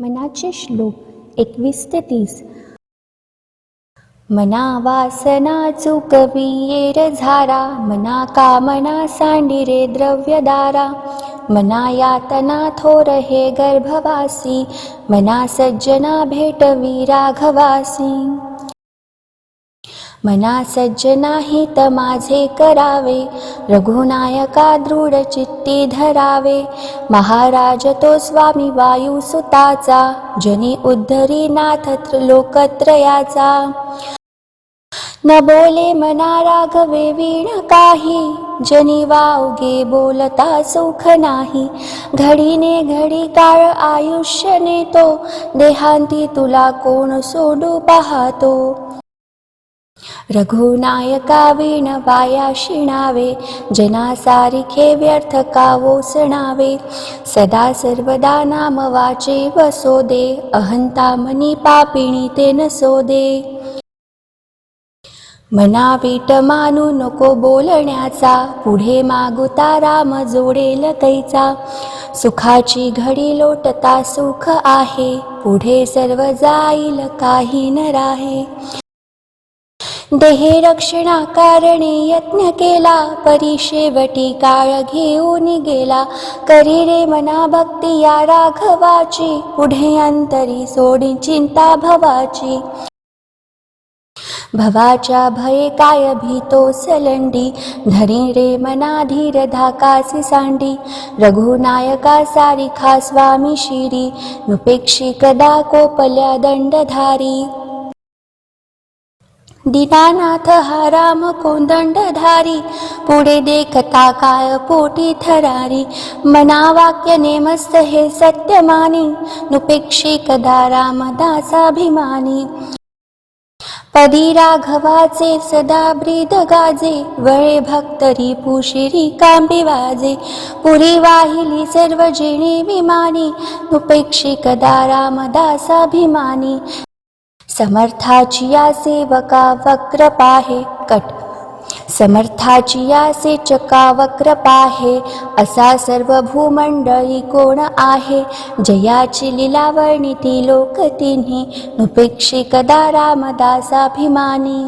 मनाचे श्लोक एकवीस ते तीस. मना वासना चुकवियेर झारा मना कामना सांडिरे द्रव्यदारा. मना यातना थोर हे गर्भवासी मना सज्जना भेटवी राघवासी. मना सज्जना हित माझे करावे. रघुनायका दृढ चित्ती धरावे. महाराज तो स्वामी वायुसुताचा जनी उद्धरी नाथ लोकत्रयाचा न बोले मना राघवे वीण काही. जनी वावगे बोलता सुख नाही. घडीने घडी काळ आयुष्य नेतो. देहांती तुला कोण सोडू पाहतो? रघुनायका वीण वाया शिणावे जनासारिखे व्यर्थ कावो सणावे सदा सर्वदा नाम वाचे वसोदे अहंता मनी पापिणी ते नसोदे दे मनावीट मानू नको बोलण्याचा पुढे मागुता राम जोडेल कैचा सुखाची घडी लोटता सुख आहे पुढे सर्व जाईल काही न राहे. देहे रक्षणा कारणे यत्न केला परी शेवटी काळ घेऊन गेला. करी रे मना भक्ती या राघवाची पुढे अंतरी सोडी चिंता भवाची. भवाच्या भये काय भीतो सलंडी धरी रे मनाधीर धाकासी सांडी. रघुनायका सारिखा स्वामी शिरी नुपेक्षी कदा कोपल्या दंडधारी. दीनानाथ हा राम कोंदंडधारी पुढे देखता काय पोटी थरारी मना वाक्य नेमस्त हे सत्य मानी नुपेक्षी कदा रामदासाभिमानी पदी राघवाचे सदा ब्रीद गाजे वळे भक्तरी पुशिरी कांबी वाजे. पुरी वाहिली सर्व जिणी विमानी नुपेक्षी कदा रामदासाभिमानी समर्थाची या सेवका वक्र पाहे कट. समर्थाची या सेचका वक्र पाहे असा सर्व भूमंडळी कोण आहे? जयाची लीलावर्णिती लोक तिन्ही नुपेक्षी कदा रामदासाभिमानी?